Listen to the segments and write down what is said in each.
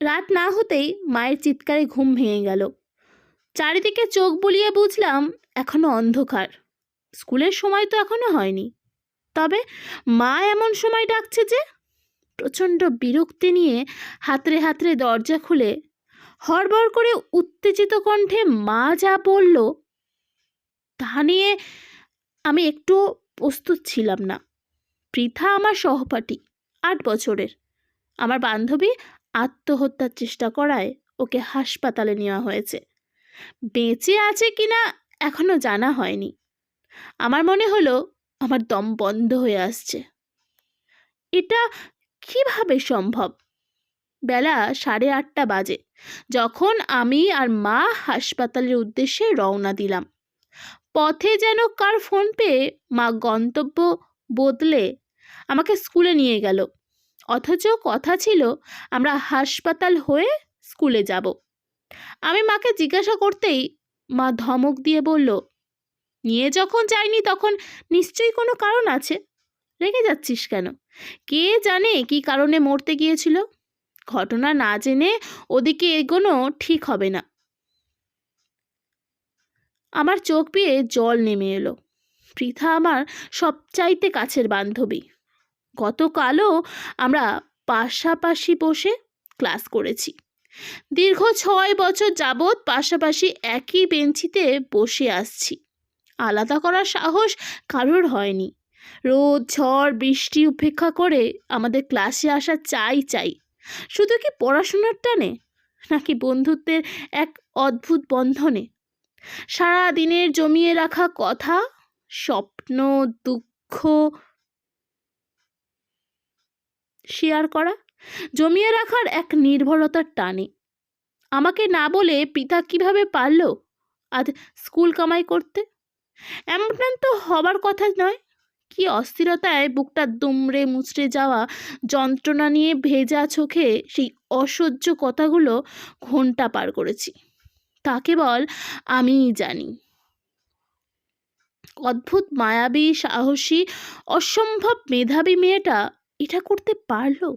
রাত না হতেই মায়ের চিৎকারে ঘুম ভেঙে গেল। চারিদিকে চোখ বুলিয়ে বুঝলাম এখনও অন্ধকার। স্কুলের সময় তো এখনও হয়নি। তবে মা এমন সময় ডাকছে যে, প্রচণ্ড বিরক্তি নিয়ে হাতরে হাতরে দরজা খুলে হড়বড় করে উত্তেজিত কণ্ঠে মা যা বলল, তা নিয়ে আমি একটু প্রস্তুত ছিলাম না। পৃথা আমার সহপাঠী, আট বছরের। আমার বান্ধবী আত্মহত্যার চেষ্টা করায় ওকে হাসপাতালে নেওয়া হয়েছে। বেঁচে আছে কিনা এখনও জানা হয়নি। আমার মনে হলো আমার দম বন্ধ হয়ে আসছে। এটা কীভাবে সম্ভব? বেলা সাড়ে আটটা বাজে। যখন আমি আর মা হাসপাতালের উদ্দেশ্যে রওনা দিলাম। পথে যেন কার ফোন পেয়ে মা গন্তব্য বদলে আমাকে স্কুলে নিয়ে গেল। অথচ কথা ছিল, আমরা হাসপাতাল হয়ে স্কুলে যাব। আমি মাকে জিজ্ঞাসা করতেই মা ধমক দিয়ে বলল, নিয়ে যখন যাইনি তখন নিশ্চয়ই কোনো কারণ আছে। রেগে যাচ্ছিস কেন? কে জানে কি কারণে মরতে গিয়েছিল? ঘটনা না জেনে ওদিকে এগোনো ঠিক হবে না। আমার চোখ পেয়ে জল নেমে এলো। পৃথা আমার সবচাইতে কাছের বান্ধবী। গতকালও আমরা পাশাপাশি বসে ক্লাস করেছি। দীর্ঘ ছয় বছর যাবৎ পাশাপাশি একই বেঞ্চিতে বসে আসছি। আলাদা করার সাহস কারোর হয়নি। রোদ, ঝড়, বৃষ্টি উপেক্ষা করে আমাদের ক্লাসে আসা চাই চাই। শুধু কি পড়াশোনার টানে? নাকি বন্ধুত্বের এক অদ্ভুত বন্ধনে? সারা দিনের জমিয়ে রাখা কথা, স্বপ্ন, দুঃখ শেয়ার করা? জমিয়ে রাখার এক নির্ভরতার টানে। আমাকে না বলে পিতা কীভাবে পারল আজ স্কুল কামাই করতে? এমন তো হবার কথা নয়। কি অস্থিরতায় বুকটা দুমড়ে মুচড়ে যাওয়া যন্ত্রণা নিয়ে ভেজা চোখে সেই অসহ্য কথাগুলো ঘণ্টা পার করেছি। তা কেবল আমিই জানি। অদ্ভুত, মায়াবী, সাহসী, অসম্ভব মেধাবী মেয়েটা এটা করতে পারল?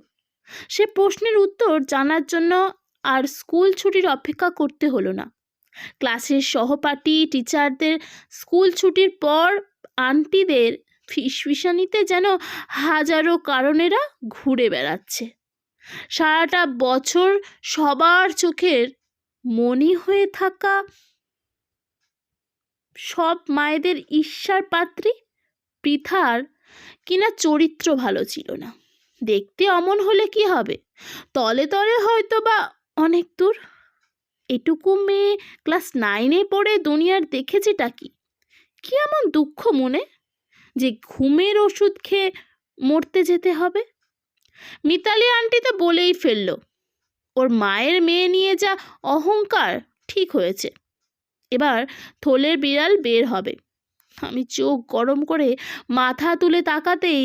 সে প্রশ্নের উত্তর জানার জন্য আর স্কুল ছুটির অপেক্ষা করতে হলো না। ক্লাসের সহপাঠী, টিচারদের স্কুল ছুটির পর আন্টিদের ফিসফিসানিতে যেন হাজারো কারণেরা ঘুরে বেড়াচ্ছে। সারাটা বছর সবার চোখের মনি হয়ে থাকা সব মায়েদের ঈর্ষার পাত্রী পৃথার কিনা চরিত্র ভালো ছিল না। দেখতে অমন হলে কি হবে? তলে তলে হয়তো বা অনেক দূর। এটুকু মেয়ে ক্লাস নাইনে পড়ে দুনিয়ার দেখেছেটা কি? কি এমন দুঃখ মনে? যে ঘুমের ওষুধ খেয়ে মরতে যেতে হবে? মিতালি আন্টি তো বলেই ফেলল, ওর মায়ের মেয়ে নিয়ে যা অহংকার ঠিক হয়েছে। এবার থলের বিড়াল বের হবে। আমি চোখ গরম করে মাথা তুলে তাকাতেই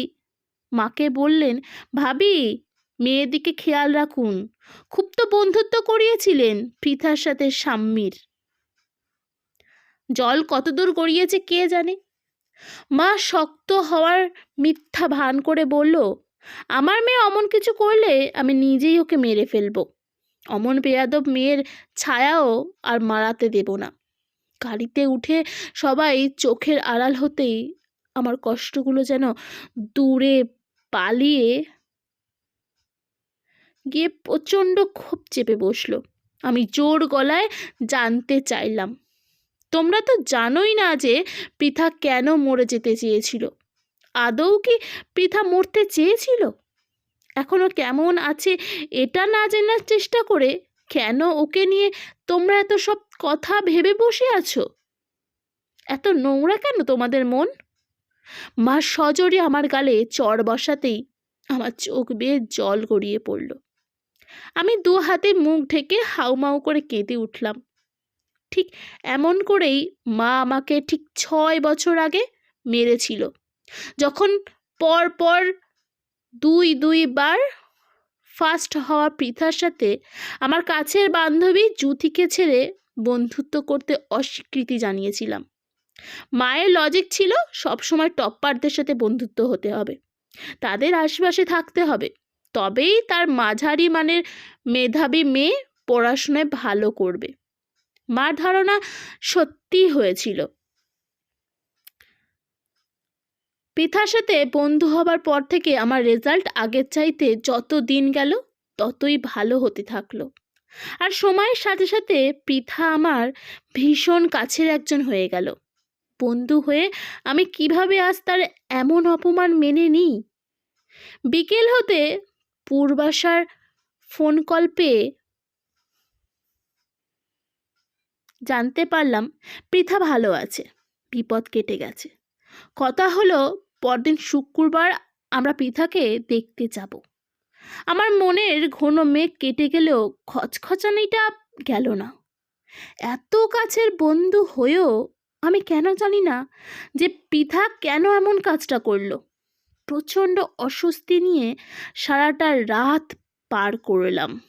মাকে বললেন, ভাবি, মেয়ের দিকে খেয়াল রাখুন। খুব তো বন্ধুত্ব করিয়েছিলেন পৃথার সাথে সাম্যির জল কতদূর গড়িয়েছে কে জানে? মা শক্ত হওয়ার মিথ্যা ভান করে বলল, আমার মেয়ে অমন কিছু করলে আমি নিজেই ওকে মেরে ফেলব। অমন বেয়াদব মেয়ের ছায়াও আর মারাতে দেব না। গাড়িতে উঠে সবাই চোখের আড়াল হতেই আমার কষ্টগুলো যেন দূরে পালিয়ে গিয়ে প্রচণ্ড ক্ষোভ চেপে বসল। আমি জোর গলায় জানতে চাইলাম, তোমরা তো জানোই না যে পৃথা কেন মরে যেতে চেয়েছিল? আদৌ কি পৃথা মরতে চেয়েছিল? এখনও কেমন আছে এটা না জানার চেষ্টা করে কেন ওকে নিয়ে তোমরা এত সব কথা ভেবে বসে আছো? এত নোংরা কেন তোমাদের মন? মা সজোরে আমার গালে চড় বসাতেই আমার চোখ বেয়ে জল গড়িয়ে পড়ল। আমি দু হাতে মুখ ঢেকে হাউমাউ করে কেঁদে উঠলাম। ঠিক এমন করেই মা আমাকে ঠিক ছয় বছর আগে মেরেছিল। যখন পর পর দুই দুইবার ফার্স্ট হওয়া পৃথার সাথে আমার কাছের বান্ধবী জুথিকে ছেড়ে বন্ধুত্ব করতে অস্বীকৃতি জানিয়েছিলাম। মায়ের লজিক ছিল সবসময় টপ্পারদের সাথে বন্ধুত্ব হতে হবে। তাদের আশেপাশে থাকতে হবে। তবেই তার মাঝারি মানের মেধাবী মেয়ে পড়াশোনায় ভালো করবে। মার ধারণা সত্যিই হয়েছিল। পিথার সাথে বন্ধু হবার পর থেকে আমার রেজাল্ট আগের চাইতে যত দিন গেল ততই ভালো হতে থাকল। আর সময়ের সাথে সাথে পৃথা আমার ভীষণ কাছের একজন হয়ে গেল। বন্ধু হয়ে আমি কীভাবে আজ তার এমন অপমান মেনে নিই? বিকেল হতে পূর্বাশার ফোন কল পেয়ে জানতে পারলাম পৃথা ভালো আছে, বিপদ কেটে গেছে। কথা হলো, পরদিন শুক্রবার আমরা পৃথাকে দেখতে যাব। আমার মনের ঘন মেঘ কেটে গেলেও খচখচানিটা গেল না। এত কাছের বন্ধু হয়েও আমি কেন জানি না যে পৃথা কেন এমন কাজটা করল। প্রচণ্ড অস্বস্তি নিয়ে সারাটা রাত পার করলাম।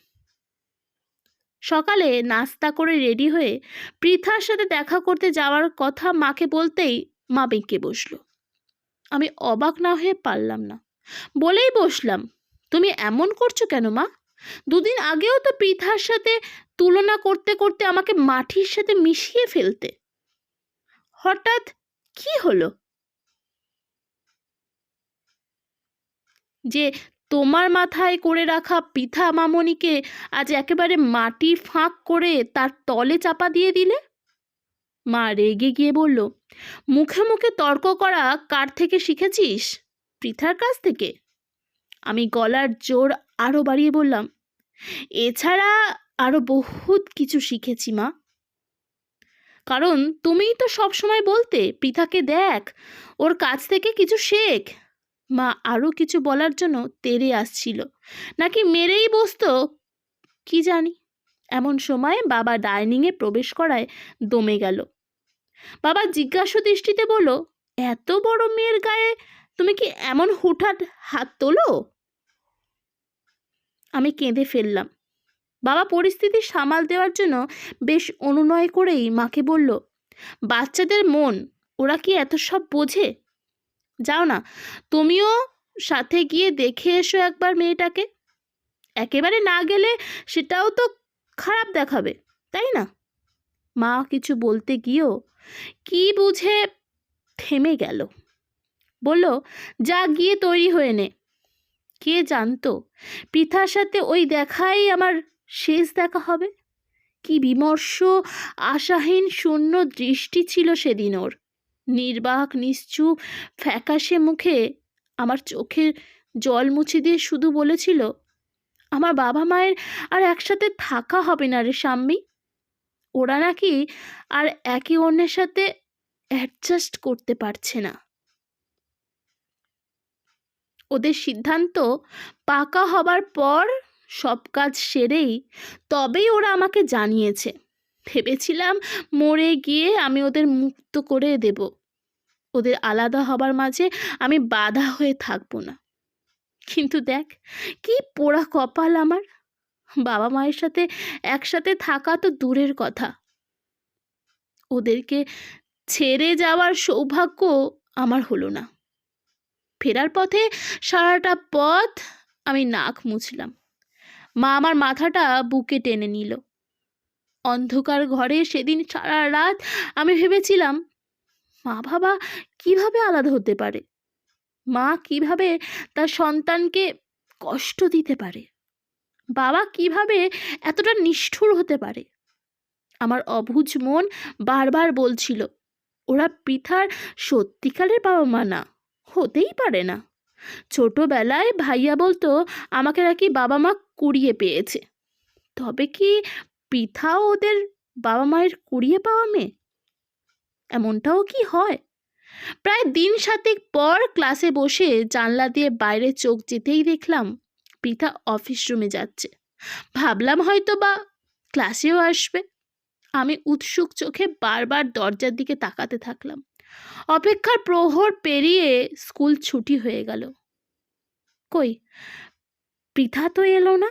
সকালে নাস্তা করে রেডি হয়ে পৃথার সাথে দেখা করতে যাওয়ার কথা মাকে বলতেই মা বেঁকে বসল। আমি অবাক না হয়ে পারলাম না। বলেই বসলাম। তুমি এমন করছ কেন, মা? দুদিন আগেও তো পৃথার সাথে তুলনা করতে করতে আমাকে মাটির সাথে মিশিয়ে ফেলতে। হঠাৎ কি হলো? যে তোমার মাথায় করে রাখা পিঠা মামনিকে আজ একেবারে মাটি ফাঁক করে তার তলে চাপা দিয়ে দিলে? মা রেগে গিয়ে বলল, মুখে মুখে তর্ক করা কার থেকে শিখেছিস? পৃথার কাছ থেকে? আমি গলার জোর আরও বাড়িয়ে বললাম, এছাড়া আরও বহুত কিছু শিখেছি, মা। কারণ তুমিই তো সব সময় বলতে, পৃথাকে দেখ, ওর কাছ থেকে কিছু শেখ। মা আরও কিছু বলার জন্য তেরে আসছিল, নাকি মেরেই বসতো, কি জানি। এমন সময় বাবা ডাইনিংয়ে প্রবেশ করায় দমে গেল। বাবা জিজ্ঞাসা দৃষ্টিতে বলল, এত বড় মেয়ের গায়ে তুমি কি এমন হুঠাৎ হাত তোলো? আমি কেঁদে ফেললাম। বাবা পরিস্থিতি সামাল দেওয়ার জন্য বেশ অনুনয় করেই মাকে বলল, বাচ্চাদের মন, ওরা কি এত সব বোঝে? যাও না, তুমিও সাথে গিয়ে দেখে এসো একবার মেয়েটাকে। একেবারে না গেলে সেটাও তো খারাপ দেখাবে, তাই না? মা কিছু বলতে গিয়েও কি বুঝে থেমে গেল। বলল, যা গিয়ে তৈরি হয়ে নে। কে জানতো? পৃথার সাথে ওই দেখাই আমার শেষ দেখা হবে? কি বিমর্ষ, আশাহীন, শূন্য দৃষ্টি ছিল সেদিন ওর। নির্বাক, নিশ্চুপ, ফ্যাকাশে মুখে আমার চোখের জল মুছে দিয়ে শুধু বলেছিল, আমার বাবা মায়ের আর একসাথে থাকা হবে না রে সাম্মি ওরা নাকি আর একে অন্যের সাথে অ্যাডজাস্ট করতে পারছে না। ওদের সিদ্ধান্ত পাকা হবার পর সব কাজ সেরেই তবেই ওরা আমাকে জানিয়েছে। ভেবেছিলাম মরে গিয়ে আমি ওদের মুক্ত করে দেব। ওদের আলাদা হবার মাঝে আমি বাধা হয়ে থাকব না। কিন্তু দেখ, কি পোড়া কপাল আমার। বাবা মায়ের সাথে একসাথে থাকা তো দূরের কথা। ওদেরকে ছেড়ে যাওয়ার সৌভাগ্য আমার হলো না। ফেরার পথে সারাটা পথ আমি নাক মুছলাম। মা আমার মাথাটা বুকে টেনে নিল। অন্ধকার ঘরে সেদিন সারা রাত আমি ভেবেছিলাম, মা বাবা, কীভাবে আলাদা হতে পারে? মা কীভাবে তার সন্তানকে কষ্ট দিতে পারে? বাবা কীভাবে এতটা নিষ্ঠুর হতে পারে? আমার অবুঝ মন বারবার বলছিল, ওরা পৃথার সত্যিকারের বাবা মা না। হতেই পারে না। ছোটবেলায় ভাইয়া বলতো, আমাকে নাকি বাবা মা কুড়িয়ে পেয়েছে। তবে কি পৃথাও ওদের বাবা মায়ের কুড়িয়ে পাওয়া মেয়ে? এমনটাও কি হয়? প্রায় দিন সাতেক পর ক্লাসে বসে জানলা দিয়ে বাইরে চোখ যেতেই দেখলাম পৃথা অফিস রুমে যাচ্ছে। ভাবলাম হয়তো বা ক্লাসেও আসবে। আমি উৎসুক চোখে বারবার দরজার দিকে তাকাতে থাকলাম। অপেক্ষার প্রহর পেরিয়ে স্কুল ছুটি হয়ে গেল। কই? পৃথা তো এলো না।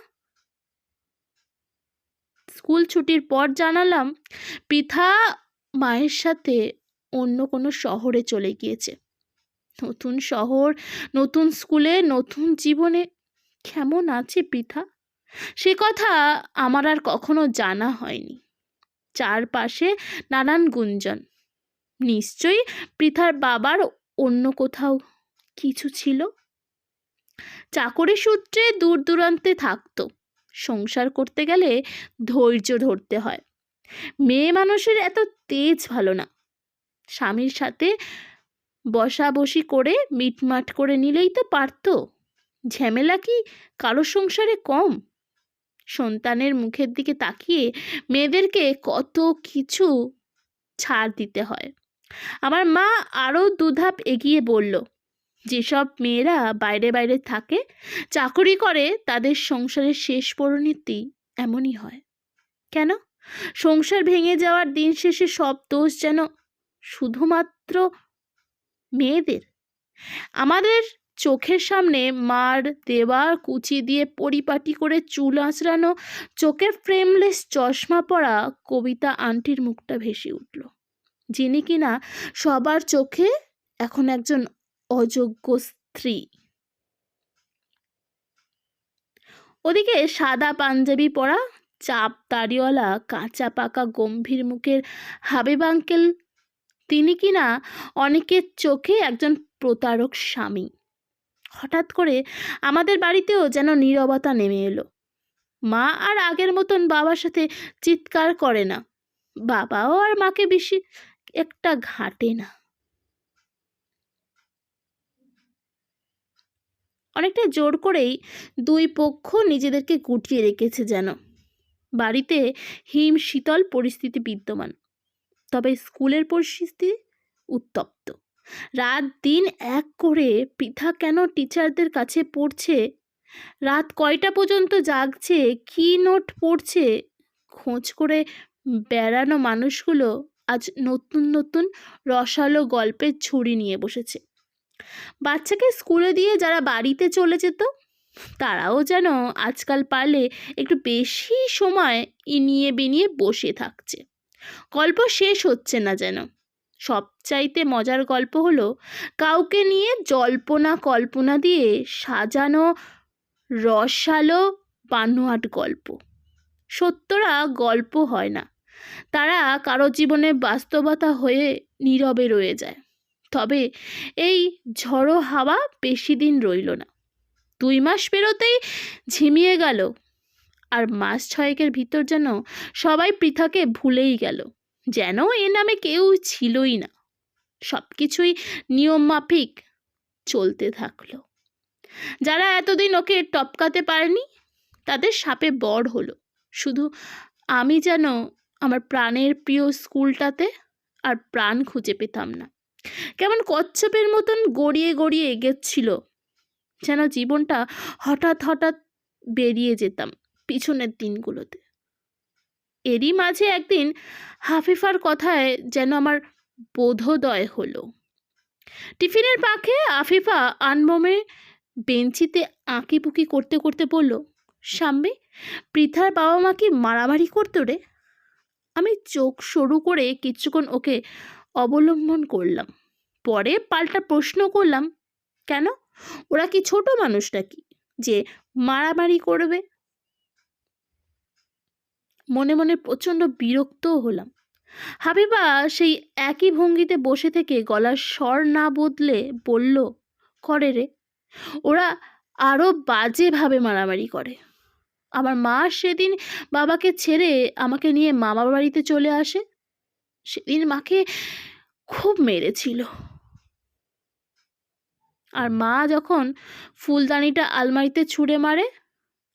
স্কুল ছুটির পর জানালাম পৃথা মায়ের সাথে অন্য কোনো শহরে চলে গিয়েছে। নতুন শহর, নতুন স্কুলে, নতুন জীবনে কেমন আছে পৃথা? সে কথা আমার আর কখনো জানা হয়নি। চারপাশে নানান গুঞ্জন। নিশ্চয়ই পৃথার বাবার অন্য কোথাও কিছু ছিল? চাকরি সূত্রে দূর দূরান্তে থাকতো। সংসার করতে গেলে ধৈর্য ধরতে হয়। মেয়ে মানুষের এত তেজ ভালো না। স্বামীর সাথে বসাবসি করে মিটমাট করে নিলেই তো পারতো। ঝামেলা কি কারও সংসারে কম? সন্তানের মুখের দিকে তাকিয়ে মেয়েদেরকে কত কিছু ছাড় দিতে হয়। আমার মা আরও দুধাপ এগিয়ে বলল, যেসব মেয়েরা বাইরে বাইরে থাকে, চাকরি করে তাদের সংসারের শেষ পরিণতি এমনই হয়। কেন? সংসার ভেঙে যাওয়ার দিন শেষে সব দোষ যেন শুধুমাত্র মেয়েদের। আমাদের চোখের সামনে মার দেওয়া কুচি দিয়ে পরিপাটি করে চুল আঁচড়ানো চোখে ফ্রেমলেস চশমা পরা কবিতা আন্টির মুখটা ভেসে উঠল। যিনি কিনা সবার চোখে এখন একজন অযোগ্য স্ত্রী। ওদিকে সাদা পাঞ্জাবি পরা, চাপ দাড়িওয়ালা, কাঁচা পাকা গম্ভীর মুখের হাবিব আঙ্কেল, তিনি কিনা অনেকের চোখে একজন প্রতারক স্বামী। হঠাৎ করে আমাদের বাড়িতেও যেন নীরবতা নেমে এলো। মা আর আগের মতন বাবার সাথে চিৎকার করে না। বাবাও আর মাকে বেশি একটা ঘাটে না। অনেকটা জোর করেই দুই পক্ষ নিজেদেরকে গুটিয়ে রেখেছে যেন। বাড়িতে হিম শীতল পরিস্থিতি বিদ্যমান, তবে স্কুলের পরিস্থিতি উত্তপ্ত। রাত দিন এক করে পৃথা কেন টিচারদের কাছে পড়ছে? রাত কয়টা পর্যন্ত জাগছে? কী নোট পড়ছে? খোঁজ করে বেড়ানো মানুষগুলো আজ নতুন নতুন রসালো গল্পের ঝুড়ি নিয়ে বসেছে। বাচ্চাকে স্কুলে দিয়ে যারা বাড়িতে চলে যেত, তারাও যেন আজকাল পারলে একটু বেশি সময় ইনিয়ে বিনিয়ে বসে থাকছে। গল্প শেষ হচ্ছে না যেন। সবচাইতে মজার গল্প হলো, কাউকে নিয়ে জল্পনা, কল্পনা দিয়ে সাজানো রসালো বানোয়াট গল্প। সত্যরা গল্প হয় না। তারা কারও জীবনে বাস্তবতা হয়ে নীরবে রয়ে যায়। তবে এই ঝড়ো হাওয়া বেশি দিন রইল না। দুই মাস পেরোতেই ঝিমিয়ে গেল আর মাস ছয়েকের ভিতর যেন সবাই পৃথাকে ভুলেই গেল, যেন এ নামে কেউ ছিলই না। সব কিছুই নিয়ম মাফিক চলতে থাকল। যারা এতদিন ওকে টপকাতে পারেনি, তাদের সাপে বড় হলো। শুধু আমি যেন আমার প্রাণের প্রিয় স্কুলটাতে আর প্রাণ খুঁজে পেতাম না। কেমন কচ্ছপের মতন গড়িয়ে গড়িয়ে এগেছিল যেন জীবনটা হঠাৎ হঠাৎ বেরিয়ে যেতাম পিছনের দিনগুলোতে। এরই মাঝে একদিন হাফিফার কথায় যেন আমার বোধোদয় হলো। টিফিনের পাখে আফিফা আনবমে বেঞ্চিতে আঁকিপুকি করতে করতে বলল সাম্বে পৃথার বাবা মা কি মারামারি করতো রে? আমি চোখ সরু করে কিছুক্ষণ ওকে অবলম্বন করলাম। পরে পাল্টা প্রশ্ন করলাম, কেন? ওরা কি ছোট মানুষটা কি যে মারামারি করবে? মনে মনে প্রচণ্ড বিরক্তও হলাম। হাবিবা সেই একই ভঙ্গিতে বসে থেকে গলার স্বর না বদলে বলল, করে রে, ওরা আরও বাজেভাবে মারামারি করে। আমার মা সেদিন বাবাকে ছেড়ে আমাকে নিয়ে মামা বাড়িতে চলে আসে। সেদিন মাকে খুব মেরেছিল। আর মা যখন ফুলদানিটা আলমারিতে ছুঁড়ে মারে,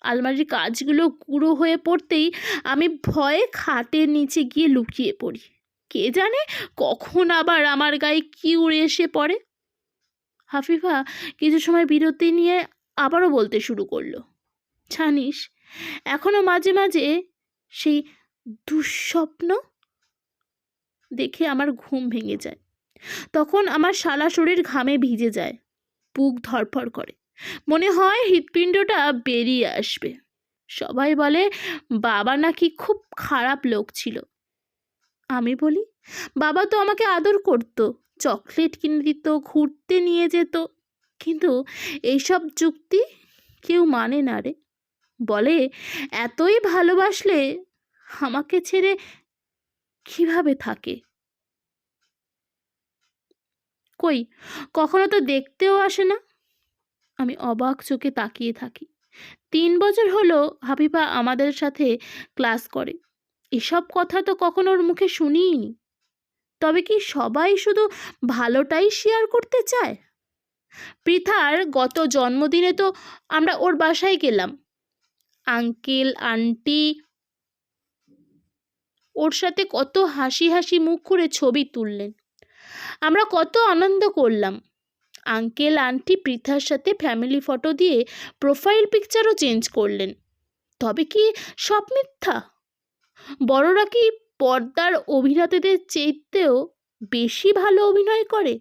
আলমারির কাজগুলো গুঁড়ো হয়ে পড়তেই আমি ভয়ে খাটের নিচে গিয়ে লুকিয়ে পড়ি। কে জানে কখন আবার আমার গায়ে কি উড়ে এসে পড়ে। হাফিফা কিছু সময় বিরতি নিয়ে আবারও বলতে শুরু করল, জানিস এখনও মাঝে মাঝে সেই দুঃস্বপ্ন দেখে আমার ঘুম ভেঙে যায়। তখন আমার সারা শরীর ঘামে ভিজে যায়, বুক ধরফর করে। মনে হয় হৃৎপিণ্ডটা বেরিয়ে আসবে। সবাই বলে, বাবা নাকি খুব খারাপ লোক ছিল। আমি বলি, বাবা তো আমাকে আদর করতো, চকলেট কিনে দিত, ঘুরতে নিয়ে যেত। কিন্তু এইসব যুক্তি কেউ মানে না রে। বলে, এতই ভালোবাসলে আমাকে ছেড়ে কীভাবে থাকে? কই, কখনো তো দেখতেও আসে না? আমি অবাক চোখে তাকিয়ে থাকি। তিন বছর হলো হাবিবা আমাদের সাথে ক্লাস করে। এসব কথা তো কখনো ওর মুখে শুনিনি তবে কি সবাই শুধু ভালোটাই শেয়ার করতে চায়? পৃথার গত জন্মদিনে তো আমরা ওর বাসায় গেলাম। Uncle, aunty. ওর সাথে কত হাসি হাসি মুখ করে ছবি তুললেন। আমরা কত আনন্দ করলাম। আঙ্কেল, আন্টি পৃথার সাথে ফ্যামিলি ফটো দিয়ে প্রোফাইল পিকচারও চেঞ্জ করলেন। তবে কি সব মিথ্যা? বড়রা কি পর্দার অভিনেতাদের চেয়েতেও বেশি ভালো অভিনয় করে?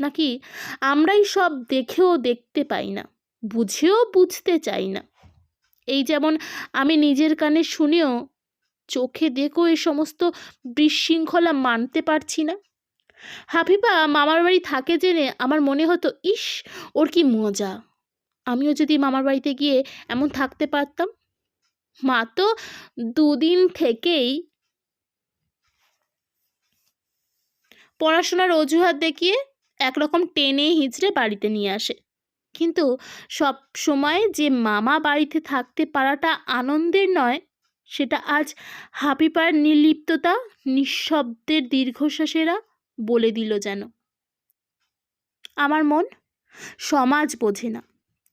নাকি আমরাই সব দেখেও দেখতে পাই না? বুঝেও বুঝতে চাই না। এই যেমন আমি নিজের কানে শুনেও চোখে দেখো এই সমস্ত বিশৃঙ্খলা মানতে পারছি না। হাফিফা মামার বাড়ি থাকে জেনে আমার মনে হতো, ইস, ওর কি মজা। আমিও যদি মামার বাড়িতে গিয়ে এমন থাকতে পারতাম? মা তো দুদিন থেকেই পড়াশোনার অজুহাত দেখিয়ে একরকম টেনে হিঁচড়ে বাড়িতে নিয়ে আসে। কিন্তু সব সময় যে মামা বাড়িতে থাকতে পারাটা আনন্দের নয়, সেটা আজ হাপিপার নির্লিপ্ততা, নিঃশব্দের দীর্ঘশ্বাসেরা বলে দিল যেন। আমার মন সমাজ বোঝে না,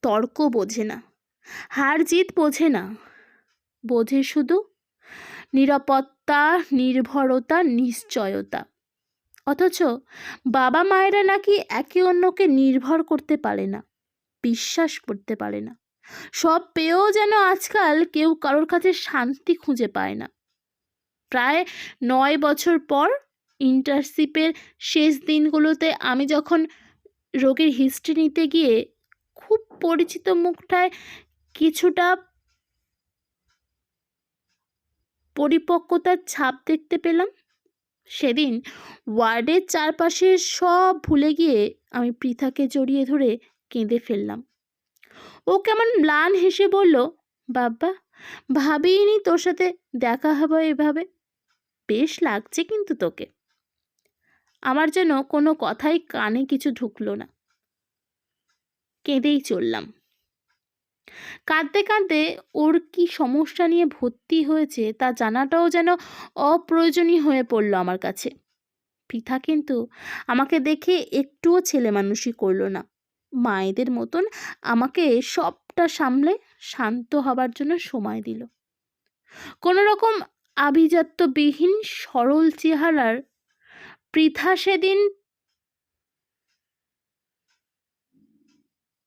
তর্ক বোঝে না, হার জিত বোঝে না, বোঝে শুধু নিরাপত্তা, নির্ভরতা, নিশ্চয়তা। অথচ বাবা মায়েরা নাকি একে অন্যকে নির্ভর করতে পারে না। বিশ্বাস করতে পারে না। সব পেয়েও যেন আজকাল কেউ কারোর কাছে শান্তি খুঁজে পায় না। প্রায় নয় বছর পর ইন্টার্নশিপের শেষ দিনগুলোতে আমি যখন রোগীর হিস্ট্রি নিতে গিয়ে খুব পরিচিত মুখটায় কিছুটা পরিপক্কতার ছাপ দেখতে পেলাম, সেদিন ওয়ার্ডের চারপাশে সব ভুলে গিয়ে আমি পৃথাকে জড়িয়ে ধরে কেঁদে ফেললাম। ও কেমন ম্লান হেসে বলল বাবা ভাবিনি তোর সাথে দেখা হবে এভাবে? বেশ লাগছে কিন্তু তোকে। আমার যেন কোনো কথাই কানে কিছু ঢুকলো না। কেঁদেই চললাম। কাঁদতে কাঁদতে ওর কি সমস্যা নিয়ে ভর্তি হয়েছে তা জানাটাও যেন অপ্রয়োজনীয় হয়ে পড়ল আমার কাছে। পৃথা কিন্তু আমাকে দেখে একটুও ছেলে মানুষই করল না। মায়েদের মতন আমাকে সবটা সামলে শান্ত হবার জন্য সময় দিল। কোনো রকম আভিজাত্যবিহীন সরল চেহারার পৃথা সেদিন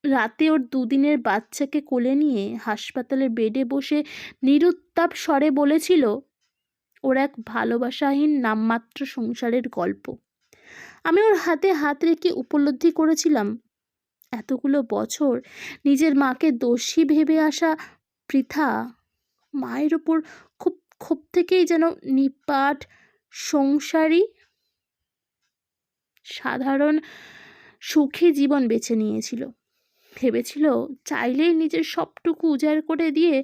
রাতে ওর দুদিনের বাচ্চাকে কোলে নিয়ে হাসপাতালের বেডে বসে নিরুত্তাপ স্বরে বলেছিল, ওর এক ভালোবাসাহীন নামমাত্র সংসারের গল্প। আমি ওর হাতে হাত রেখে উপলব্ধি করেছিলাম এতগুলো বছর নিজের মাকে দোষী ভেবে আসা পৃথা মায়ের ওপর খুব ক্ষোভ থেকেই যেন নিপাট, সংসারী, সাধারণ, সুখী জীবন বেছে নিয়েছিল। ভেবেছিল চাইলেই নিজের সবটুকু উজাড় করে দিয়ে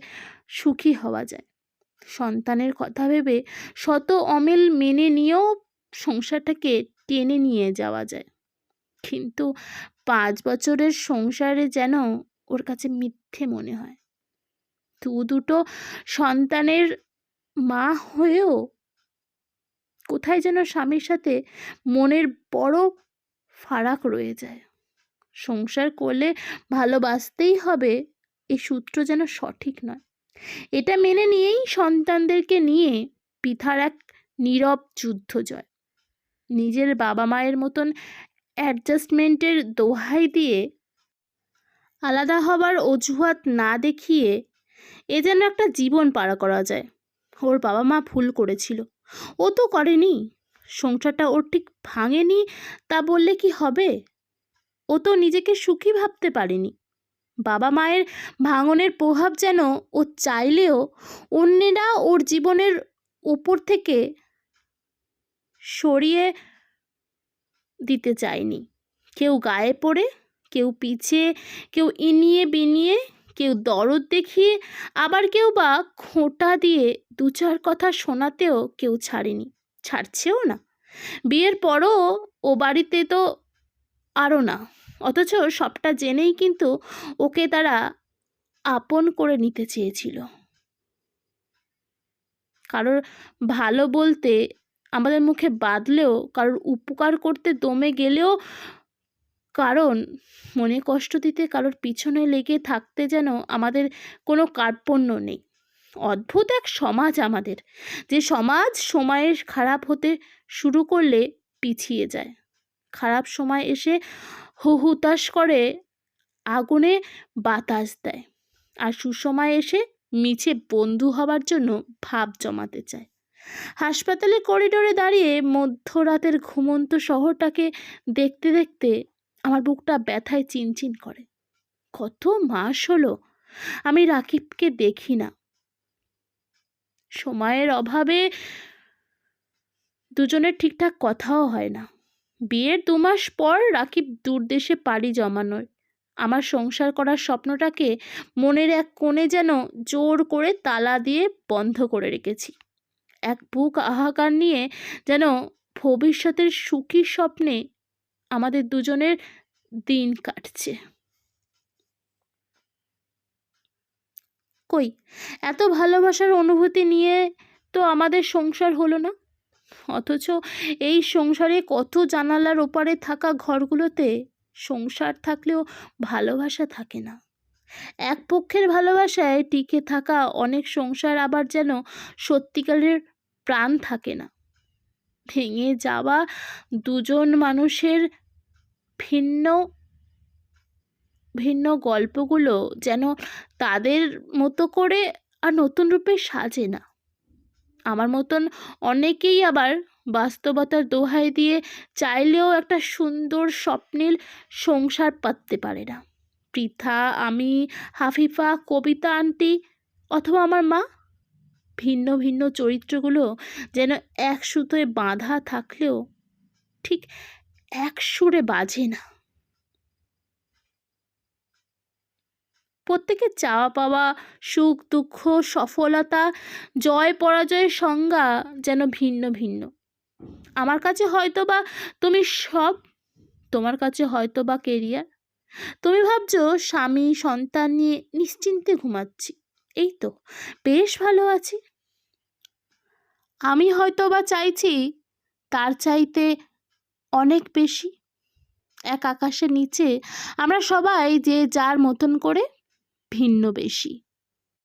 সুখী হওয়া যায়। সন্তানের কথা ভেবে শত অমিল মেনে নিয়েও সংসারটাকে টেনে নিয়ে যাওয়া যায়। কিন্তু পাঁচ বছরের সংসারে যেন ওর কাছে মিথ্যে মনে হয়। দু দুটো সন্তানের মা হয়েও কোথায় যেন স্বামীর সাথে মনের বড় ফারাক রয়ে যায়। সংসার করলে ভালোবাসতেই হবে এই সূত্র যেন সঠিক নয়। এটা মেনে নিয়েই সন্তানদেরকে নিয়ে পিথার এক নীরব যুদ্ধ জয় নিজের বাবা মায়ের মতন অ্যাডজাস্টমেন্টের দোহাই দিয়ে আলাদা হবার অজুহাত না দেখিয়ে এ যেন একটা জীবন পাড়া করা যায়। ওর বাবা মা ভুল করেছিল। ও তো করেনি। সংসারটা ওর ঠিক ভাঙেনি, তা বললে কি হবে? ও তো নিজেকে সুখী ভাবতে পারেনি। বাবা মায়ের ভাঙনের প্রভাব যেন ও চাইলেও অন্যেরা ওর জীবনের উপর থেকে সরিয়ে দিতে চায়নি। কেউ গায়ে পড়ে, কেউ পিছে, কেউ ইনিয়ে বিনিয়ে, কেউ দরদ দেখিয়ে, আবার কেউ বা খোঁটা দিয়ে দু চার কথা শোনাতেও কেউ ছাড়েনি। ছাড়ছেও না। বিয়ের পরও ও বাড়িতে তো আরও না। অথচ সবটা জেনেই কিন্তু ওকে তারা আপন করে নিতে চেয়েছিল। কারোর ভালো বলতে আমাদের মুখে বাঁধলেও, কারোর উপকার করতে দমে গেলেও, কারণ মনে কষ্ট দিতে, কারোর পিছনে লেগে থাকতে যেন আমাদের কোনো কার্পণ্য নেই। অদ্ভুত এক সমাজ আমাদের, যে সমাজ সময়ের খারাপ হতে শুরু করলে পিছিয়ে যায়। খারাপ সময় এসে হু হুতাশ করে, আগুনে বাতাস দেয়। আর সুসময় এসে মিছে বন্ধু হবার জন্য ভাব জমাতে চায়। হাসপাতালে করিডোরে দাঁড়িয়ে মধ্যরাতের ঘুমন্ত শহরটাকে দেখতে দেখতে আমার বুকটা ব্যথায় চিনচিন করে। কত মাস হলো আমি রাকিবকে দেখি না। সময়ের অভাবে দুজনের ঠিকঠাক কথাও হয় না। বিয়ের দু মাস পর রাকিব দূরদেশে পাড়ি জমানোর। আমার সংসার করার স্বপ্নটাকে মনের এক কোণে যেন জোর করে তালা দিয়ে বন্ধ করে রেখেছি। এক বুক আহাকার নিয়ে যেন ভবিষ্যতের সুখী স্বপ্নে আমাদের দুজনের দিন কাটছে। কই, এত ভালোবাসার অনুভূতি নিয়ে তো আমাদের সংসার হলো না? অথচ এই সংসারে কত জানালার ওপারে থাকা ঘরগুলোতে সংসার থাকলেও ভালোবাসা থাকে না। এক পক্ষের ভালোবাসায় টিকে থাকা অনেক সংসার আবার যেন সত্যিকারের প্রাণ থাকে না। ভেঙে যাওয়া দুজন মানুষের ভিন্ন ভিন্ন গল্পগুলো যেন তাদের মতো করে আর নতুন রূপে সাজে না। আমার মতন অনেকেই আবার বাস্তবতার দোহাই দিয়ে চাইলেও একটা সুন্দর স্বপ্নের সংসার পাততে পারে না। পৃথা, আমি, হাফিফা, কবিতা, আন্টি, অথবা আমার মা ভিন্ন ভিন্ন চরিত্রগুলো যেন এক সুতোয় বাঁধা থাকলেও ঠিক এক সুরে বাজে না। প্রত্যেকের চাওয়া পাওয়া, সুখ, দুঃখ, সফলতা, জয়, পরাজয়ের সংজ্ঞা যেন ভিন্ন ভিন্ন। আমার কাছে হয়তো বা তুমি সব, তোমার কাছে হয়তো বা কেরিয়ার তুমি ভাবছ স্বামী, সন্তান নিয়ে নিশ্চিন্তে ঘুমাচ্ছি। এই তো, বেশ ভালো আছি। আমি হয়তো বা চাইছি তার চাইতে অনেক বেশি। এক আকাশের নিচে আমরা সবাই যে যার মতন করে ভিন্ন বেশি।